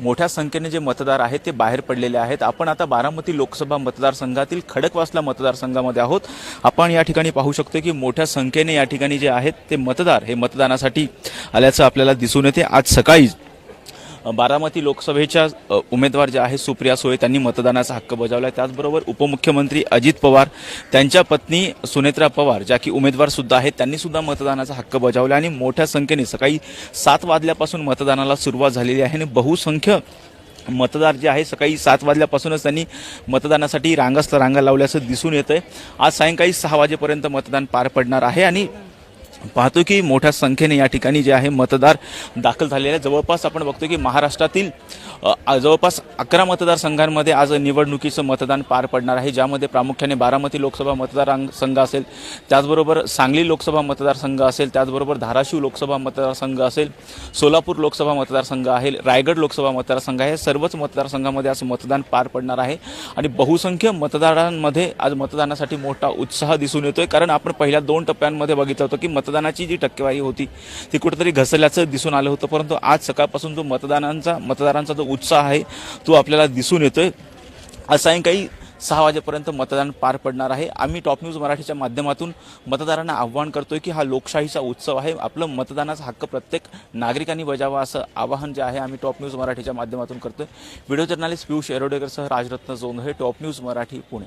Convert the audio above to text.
मोठ्या संख्येने जे मतदार आहेत ते बाहेर पडलेले आहेत. आपण आता बारामती लोकसभा मतदारसंघातील खडकवासला मतदारसंघामध्ये आहोत. आपण या ठिकाणी पाहू शकतो की मोठ्या संख्येने या ठिकाणी जे आहेत ते मतदार हे मतदानासाठी आल्याचं आपल्याला दिसून येते. आज सकाळी बारामती लोकसभेच्या उमेदवार जे आहेत सुप्रिया सुळे त्यांनी मतदानाचा हक्क बजावला आहे त्याचबरोबर उपमुख्यमंत्री अजित पवार त्यांच्या पत्नी सुनेत्रा पवार ज्या की उमेदवार सुद्धा आहेत त्यांनी सुद्धा मतदानाचा हक्क बजावला आणि मोठ्या संख्येने सकाळी सात वाजल्यापासून मतदानाला सुरुवात झालेली आहे. आणि बहुसंख्य मतदार जे आहे सकाळी सात वाजल्यापासूनच त्यांनी मतदानासाठी रांगास्त रांगा लावल्याचं दिसून येतं आहे आज सायंकाळी सहा वाजेपर्यंत मतदान पार पडणार आहे. आणि पाहतो की मोठ्या संख्येने या ठिकाणी जे आहे मतदार दाखल झालेले आहे जवळपास आपण बघतो की महाराष्ट्रातील जवळपास अकरा मतदारसंघांमध्ये आज निवडणुकीचं मतदान पार पडणार आहे ज्यामध्ये प्रामुख्याने बारामती लोकसभा मतदारसंघ असेल त्याचबरोबर सांगली लोकसभा मतदारसंघ असेल त्याचबरोबर धाराशिव लोकसभा मतदारसंघ असेल सोलापूर लोकसभा मतदारसंघ आहे रायगड लोकसभा मतदारसंघ आहे सर्वच मतदारसंघामध्ये आज मतदान पार पडणार आहे आणि बहुसंख्य मतदारांमध्ये आज मतदानासाठी मोठा उत्साह दिसून येतोय कारण आपण पहिल्या दोन टप्प्यांमध्ये बघितलं होतं की मतदानाची जी टक्केवारी होती ती कुठेतरी घसरल्याचं दिसून आलं होतं परंतु आज सकाळपासून जो मतदानांचा मतदारांचा जो उत्साह आहे तो आपल्याला दिसून येतो आज सायंकाळी सहा वाजेपर्यंत मतदान पार पडणार आहे. आम्ही टॉप न्यूज मराठीच्या माध्यमातून मतदारांना आव्हान करतोय की हा लोकशाहीचा उत्सव आहे. आपलं मतदानाचा हक्क प्रत्येक नागरिकांनी बजावा असं आवाहन जे आहे आम्ही टॉप न्यूज मराठीच्या माध्यमातून करतोय. व्हिडिओ जर्नालिस्ट पियुष एरोडेकरसह राजरत्न जोंधळे टॉप न्यूज मराठी पुणे.